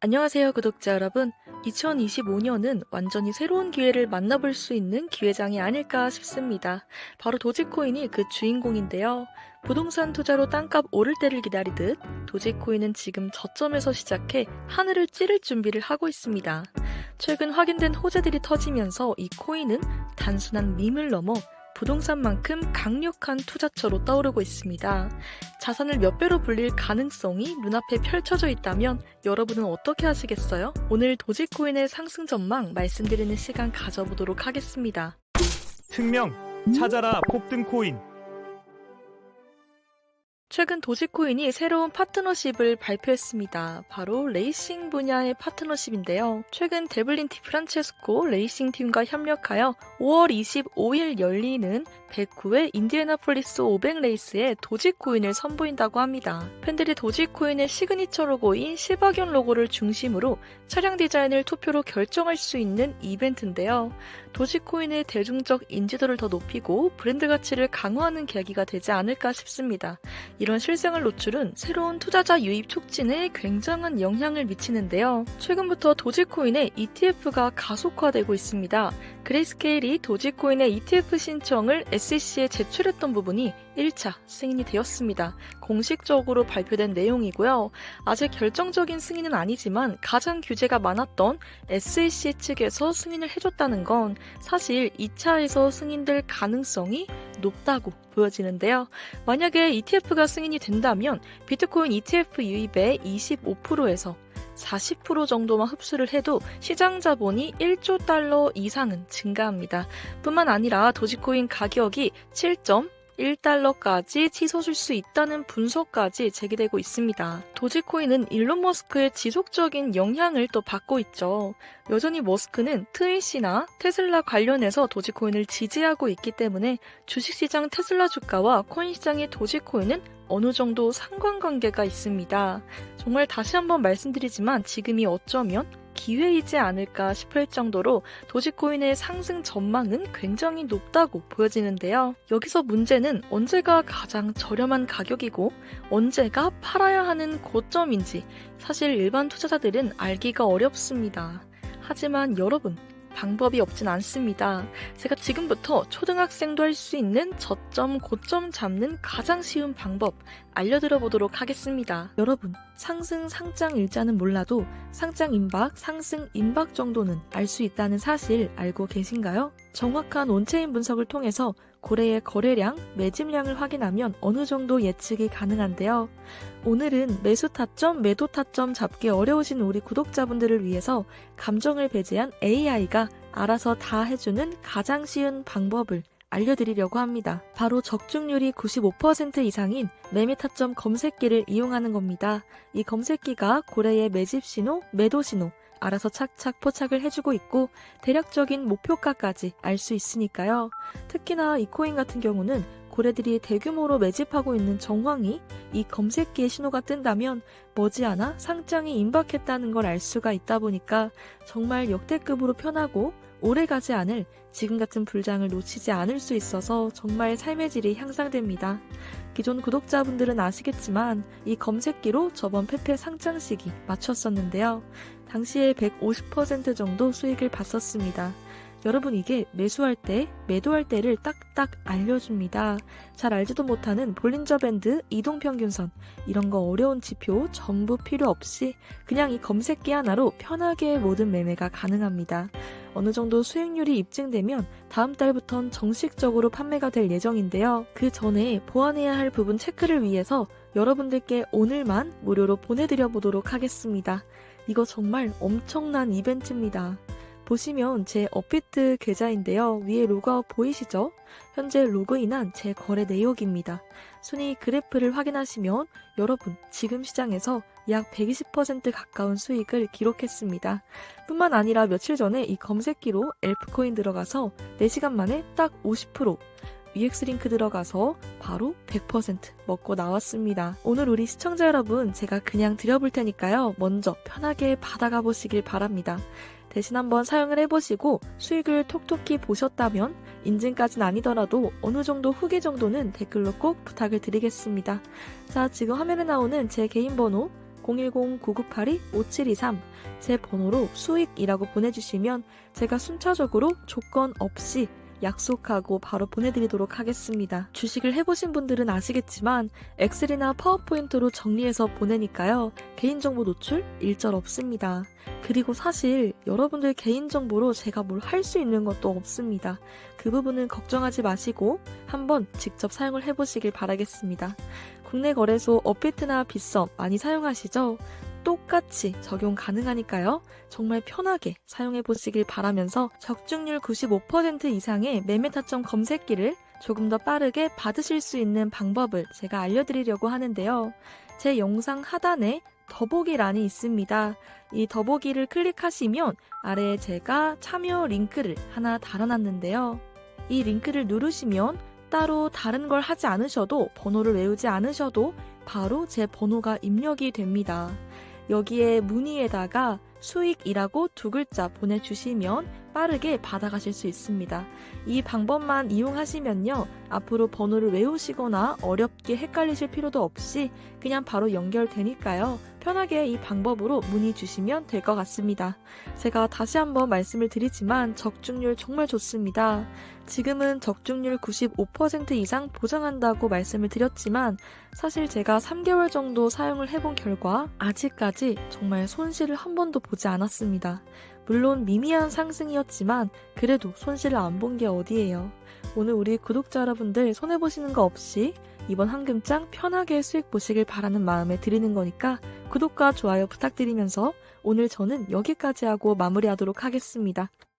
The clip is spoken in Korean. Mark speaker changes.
Speaker 1: 안녕하세요, 구독자 여러분. 2025년은 완전히 새로운 기회를 만나볼 수 있는 기회장이 아닐까 싶습니다. 바로 도지코인이 그 주인공인데요. 부동산 투자로 땅값 오를 때를 기다리듯 도지코인은 지금 저점에서 시작해 하늘을 찌를 준비를 하고 있습니다. 최근 확인된 호재들이 터지면서 이 코인은 단순한 밈을 넘어 부동산만큼 강력한 투자처로 떠오르고 있습니다. 자산을 몇 배로 불릴 가능성이 눈앞에 펼쳐져 있다면 여러분은 어떻게 하시겠어요? 오늘 도지코인의 상승 전망 말씀드리는 시간 가져보도록 하겠습니다.
Speaker 2: 특명 찾아라 폭등 코인
Speaker 1: 최근 도지코인이 새로운 파트너십을 발표했습니다. 바로 레이싱 분야의 파트너십인데요. 최근 데블린 디 프란체스코 레이싱 팀과 협력하여 5월 25일 열리는 109회 인디애나폴리스 500 레이스에 도지코인을 선보인다고 합니다. 팬들이 도지코인의 시그니처 로고인 실버견 로고를 중심으로 차량 디자인을 투표로 결정할 수 있는 이벤트인데요. 도지코인의 대중적 인지도를 더 높이고 브랜드 가치를 강화하는 계기가 되지 않을까 싶습니다. 이런 실생활 노출은 새로운 투자자 유입 촉진에 굉장한 영향을 미치는데요. 최근부터 도지코인의 ETF가 가속화되고 있습니다. 그레이스케일이 도지코인의 ETF 신청을 SEC에 제출했던 부분이 1차 승인이 되었습니다. 공식적으로 발표된 내용이고요. 아직 결정적인 승인은 아니지만 가장 규제가 많았던 SEC 측에서 승인을 해줬다는 건 사실 2차에서 승인될 가능성이 높다고 보여지는데요. 만약에 ETF가 승인이 된다면 비트코인 ETF 유입의 25%에서 40% 정도만 흡수를 해도 시장 자본이 1조 달러 이상은 증가합니다. 뿐만 아니라 도지코인 가격이 7.1달러까지 치솟을 수 있다는 분석까지 제기되고 있습니다. 도지코인은 일론 머스크의 지속적인 영향을 또 받고 있죠. 여전히 머스크는 트윗이나 테슬라 관련해서 도지코인을 지지하고 있기 때문에 주식시장 테슬라 주가와 코인 시장의 도지코인은 어느 정도 상관관계가 있습니다. 정말 다시 한번 말씀드리지만 지금이 어쩌면 기회이지 않을까 싶을 정도로 도지코인의 상승 전망은 굉장히 높다고 보여지는데요. 여기서 문제는 언제가 가장 저렴한 가격이고 언제가 팔아야 하는 고점인지 사실 일반 투자자들은 알기가 어렵습니다. 하지만 여러분, 방법이 없진 않습니다. 제가 지금부터 초등학생도 할 수 있는 저점, 고점 잡는 가장 쉬운 방법 알려드려 보도록 하겠습니다. 여러분, 상승, 상장 일자는 몰라도 상장 임박, 상승 임박 정도는 알 수 있다는 사실 알고 계신가요? 정확한 온체인 분석을 통해서 고래의 거래량, 매집량을 확인하면 어느 정도 예측이 가능한데요. 오늘은 매수 타점, 매도 타점 잡기 어려우신 우리 구독자분들을 위해서 감정을 배제한 AI가 알아서 다 해주는 가장 쉬운 방법을 알려드리려고 합니다. 바로 적중률이 95% 이상인 매매 타점 검색기를 이용하는 겁니다. 이 검색기가 고래의 매집 신호, 매도 신호, 알아서 착착 포착을 해주고 있고 대략적인 목표가까지 알 수 있으니까요. 특히나 이 코인 같은 경우는 고래들이 대규모로 매집하고 있는 정황이 이 검색기의 신호가 뜬다면 머지않아 상장이 임박했다는 걸 알 수가 있다 보니까 정말 역대급으로 편하고 오래 가지 않을 지금 같은 불장을 놓치지 않을 수 있어서 정말 삶의 질이 향상됩니다. 기존 구독자분들은 아시겠지만 이 검색기로 저번 페페 상장 시기 맞췄었는데요. 당시에 150% 정도 수익을 봤었습니다. 여러분 이게 매수할 때, 매도할 때를 딱딱 알려줍니다. 잘 알지도 못하는 볼린저 밴드, 이동평균선 이런 거 어려운 지표 전부 필요 없이 그냥 이 검색기 하나로 편하게 모든 매매가 가능합니다. 어느 정도 수익률이 입증되면 다음 달부턴 정식적으로 판매가 될 예정인데요. 그 전에 보완해야 할 부분 체크를 위해서 여러분들께 오늘만 무료로 보내드려 보도록 하겠습니다. 이거 정말 엄청난 이벤트입니다. 보시면 제 업비트 계좌인데요. 위에 로그아웃 보이시죠? 현재 로그인한 제 거래 내역입니다. 순위 그래프를 확인하시면 여러분 지금 시장에서 약 120% 가까운 수익을 기록했습니다. 뿐만 아니라 며칠 전에 이 검색기로 엘프코인 들어가서 4시간 만에 딱 50% UX 링크 들어가서 바로 100% 먹고 나왔습니다. 오늘 우리 시청자 여러분 제가 그냥 드려볼 테니까요. 먼저 편하게 받아가 보시길 바랍니다. 대신 한번 사용을 해보시고 수익을 톡톡히 보셨다면 인증까진 아니더라도 어느 정도 후기 정도는 댓글로 꼭 부탁을 드리겠습니다. 자, 지금 화면에 나오는 제 개인 번호 010-9982-5723 제 번호로 수익이라고 보내주시면 제가 순차적으로 조건 없이 약속하고 바로 보내드리도록 하겠습니다. 주식을 해보신 분들은 아시겠지만 엑셀이나 파워포인트로 정리해서 보내니까요. 개인정보 노출 일절 없습니다. 그리고 사실 여러분들 개인정보로 제가 뭘 할 수 있는 것도 없습니다. 그 부분은 걱정하지 마시고 한번 직접 사용을 해보시길 바라겠습니다. 국내 거래소 업비트나 빗썸 많이 사용하시죠? 똑같이 적용 가능하니까요. 정말 편하게 사용해 보시길 바라면서 적중률 95% 이상의 매매 타점 검색기를 조금 더 빠르게 받으실 수 있는 방법을 제가 알려드리려고 하는데요. 제 영상 하단에 더보기란이 있습니다. 이 더보기를 클릭하시면 아래에 제가 참여 링크를 하나 달아놨는데요. 이 링크를 누르시면 따로 다른 걸 하지 않으셔도 번호를 외우지 않으셔도 바로 제 번호가 입력이 됩니다. 여기에 문의에다가 수익이라고 두 글자 보내주시면 빠르게 받아가실 수 있습니다. 이 방법만 이용하시면요. 앞으로 번호를 외우시거나 어렵게 헷갈리실 필요도 없이 그냥 바로 연결되니까요. 편하게 이 방법으로 문의 주시면 될 것 같습니다. 제가 다시 한번 말씀을 드리지만 적중률 정말 좋습니다. 지금은 적중률 95% 이상 보장한다고 말씀을 드렸지만 사실 제가 3개월 정도 사용을 해본 결과 아직까지 정말 손실을 한 번도 보지 않았습니다. 물론 미미한 상승이었지만 그래도 손실을 안 본 게 어디예요. 오늘 우리 구독자 여러분들 손해보시는 거 없이 이번 한금장 편하게 수익 보시길 바라는 마음에 드리는 거니까 구독과 좋아요 부탁드리면서 오늘 저는 여기까지 하고 마무리하도록 하겠습니다.